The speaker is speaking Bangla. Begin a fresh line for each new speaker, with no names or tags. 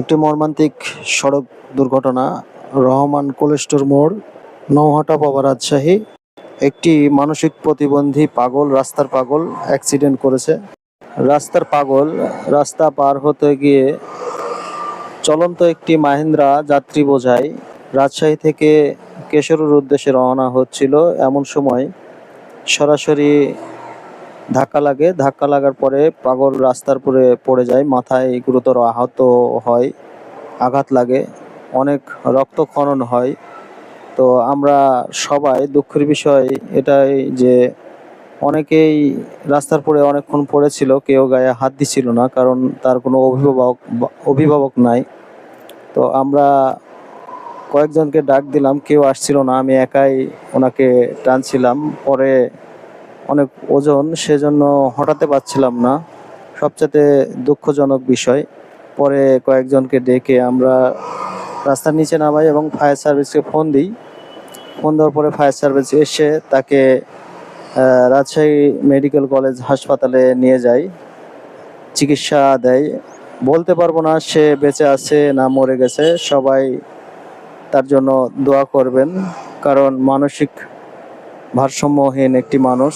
একটি মর্মান্তিক সড়ক দুর্ঘটনা, রহমান কোলেস্টোর মোড়, নৌহাটা পাবা রাজশাহী। একটি মানসিক প্রতিবন্ধী পাগল, রাস্তার পাগল অ্যাক্সিডেন্ট করেছে। রাস্তার পাগল রাস্তা পার হতে গিয়ে চলন্ত একটি মাহিন্দ্রা যাত্রী বোঝাই রাজশাহী থেকে কেশরের উদ্দেশ্যে রওনা হচ্ছিল। এমন সময় সরাসরি ধাক্কা লাগে। ধাক্কা লাগার পরে পাগল রাস্তার উপরে পড়ে যায়। মাথায় গুরুতর আহত হয়। আঘাত লাগে। অনেক রক্তক্ষরণ হয়। তো আমরা সবাই দুঃখের বিষয় এটাই যে অনেকেই রাস্তার পরে অনেকক্ষণ পড়েছিল, কেউ গায়ে হাত দিছিল না, কারণ তার কোনো অভিভাবক অভিভাবক নাই। তো আমরা কয়েকজনকে ডাক দিলাম, কেউ আসছিল না, আমি একাই ওনাকে টানছিলাম। পরে অনেক ওজন, সেজন্য হটাতে পারছিলাম না। সবচেয়ে দুঃখজনক বিষয়, পরে কয়েকজনকে ডেকে আমরা রাস্তার নিচে নামাই এবং ফায়ার সার্ভিসকে ফোন দিই। ফোন দেওয়ার পরে ফায়ার সার্ভিস এসে তাকে রাজশাহী মেডিকেল কলেজ হাসপাতালে নিয়ে যায়, চিকিৎসা দেয়। বলতে পারব না সে বেঁচে আছে না মরে গেছে, সবাই তার জন্য দোয়া করবেন, কারণ মানসিক ভারসাম্যহীন একটি মানুষ।